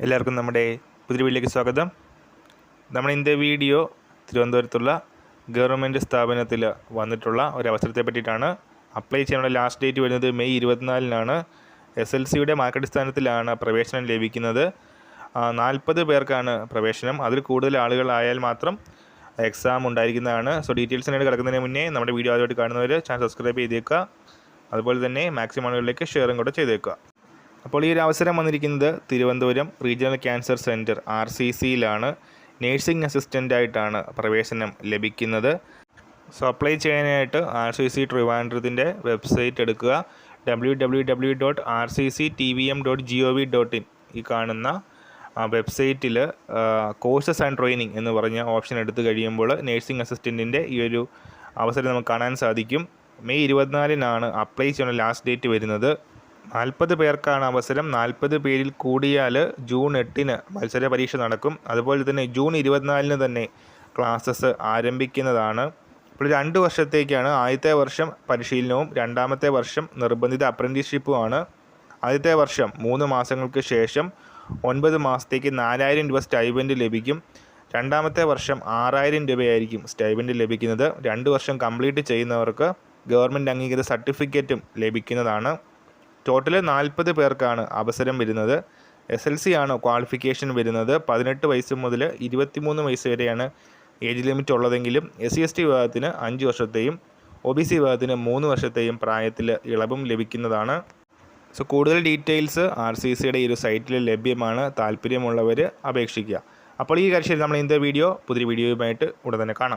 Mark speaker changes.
Speaker 1: എല്ലാവർക്കും നമ്മുടെ പുതിയ വീട്ടിലേക്ക് സ്വാഗതം. നമ്മൾ ഇന്നത്തെ വീഡിയോ തിരുവനന്തപുരത്തുള്ള ഗവൺമെന്റ് സ്ഥാപനത്തിൽ വന്നിട്ടുള്ള ഒരു അവസരത്തെ പറ്റിയിട്ടാണ്. അപ്ലൈ ചെയ്യാനുള്ള ലാസ്റ്റ് ഡേറ്റ് വരുന്നത് മെയ് ഇരുപത്തിനാലിനാണ്. എസ് എൽ സിയുടെ മാർക്കടിസ്ഥാനത്തിലാണ് പ്രവേശനം ലഭിക്കുന്നത്. നാൽപ്പത് പേർക്കാണ് പ്രവേശനം. അതിൽ കൂടുതൽ ആളുകളായാൽ മാത്രം എക്സാം ഉണ്ടായിരിക്കുന്നതാണ്. സോ ഡീറ്റെയിൽസിനായിട്ട് കിടക്കുന്നതിന് മുന്നേ നമ്മുടെ വീഡിയോ ആദ്യമായിട്ട് കാണുന്നവർ ചാനൽ സബ്സ്ക്രൈബ് ചെയ്തേക്കുക. അതുപോലെ തന്നെ മാക്സിമം ആളുകളിലേക്ക് ഷെയറും കൂടെ ചെയ്തേക്കുക. അപ്പോൾ ഈ ഒരു അവസരം വന്നിരിക്കുന്നത് Thiruvananthapuram regional cancer centre R C സിയിലാണ്. Nursing അസിസ്റ്റന്റായിട്ടാണ് പ്രവേശനം ലഭിക്കുന്നത്. സോ അപ്ലൈ ചെയ്യാനായിട്ട് ആർ സി സി ട്രിവാൻഡ്രത്തിന്റെ വെബ്സൈറ്റ് എടുക്കുക. W W W dot R C C T V M dot G O V dot in ഈ കാണുന്ന വെബ്സൈറ്റിൽ കോഴ്സസ് ആൻഡ് ട്രെയിനിങ് എന്ന് പറഞ്ഞ ഓപ്ഷൻ എടുത്ത് കഴിയുമ്പോൾ നേഴ്സിംഗ് അസിസ്റ്റന്റിന്റെ ഈ ഒരു അവസരം നമുക്ക് കാണാൻ സാധിക്കും. മെയ് ഇരുപത്തിനാലിനാണ് അപ്ലൈ ചെയ്യുന്ന ലാസ്റ്റ് ഡേറ്റ് വരുന്നത്. നാൽപ്പത് പേർക്കാണ് അവസരം. നാൽപ്പത് പേരിൽ കൂടിയാൽ ജൂൺ എട്ടിന് മത്സര പരീക്ഷ നടക്കും. അതുപോലെ തന്നെ ജൂൺ ഇരുപത്തിനാലിന് തന്നെ ക്ലാസ്സസ് ആരംഭിക്കുന്നതാണ്. ഇപ്പോൾ രണ്ട് വർഷത്തേക്കാണ് ആദ്യത്തെ വർഷം പരിശീലനവും രണ്ടാമത്തെ വർഷം നിർബന്ധിത അപ്രന്റീസ്ഷിപ്പുമാണ് ആദ്യത്തെ വർഷം മൂന്ന് മാസങ്ങൾക്ക് ശേഷം ഒൻപത് മാസത്തേക്ക് നാലായിരം രൂപ സ്റ്റൈബൻഡ് ലഭിക്കും. രണ്ടാമത്തെ വർഷം ആറായിരം രൂപയായിരിക്കും സ്റ്റൈബൻഡ് ലഭിക്കുന്നത്. രണ്ട് വർഷം കംപ്ലീറ്റ് ചെയ്യുന്നവർക്ക് ഗവൺമെന്റ് അംഗീകൃത സർട്ടിഫിക്കറ്റും ലഭിക്കുന്നതാണ്. ടോട്ടൽ നാൽപ്പത് പേർക്കാണ് അവസരം വരുന്നത്. എസ് എൽ സി ആണ് ക്വാളിഫിക്കേഷൻ വരുന്നത്. പതിനെട്ട് വയസ്സ് മുതൽ ഇരുപത്തിമൂന്ന് വയസ്സ് വരെയാണ് ഏജ് ലിമിറ്റ് ഉള്ളതെങ്കിലും എസ് സി എസ് ടി വിഭാഗത്തിന് അഞ്ച് വർഷത്തെയും ഒ ബി സി വിഭാഗത്തിന് മൂന്ന് വർഷത്തെയും പ്രായത്തിൽ ഇളവും ലഭിക്കുന്നതാണ്. സോ കൂടുതൽ ഡീറ്റെയിൽസ് ആർ സി സിയുടെ ഈ ഒരു സൈറ്റിൽ ലഭ്യമാണ്. താല്പര്യമുള്ളവർ അപേക്ഷിക്കുക. അപ്പോൾ ഈ കാര്യം നമ്മൾ ഇന്നത്തെ വീഡിയോ പുതിയ വീഡിയോയുമായിട്ട് ഉടൻ തന്നെ കാണാം.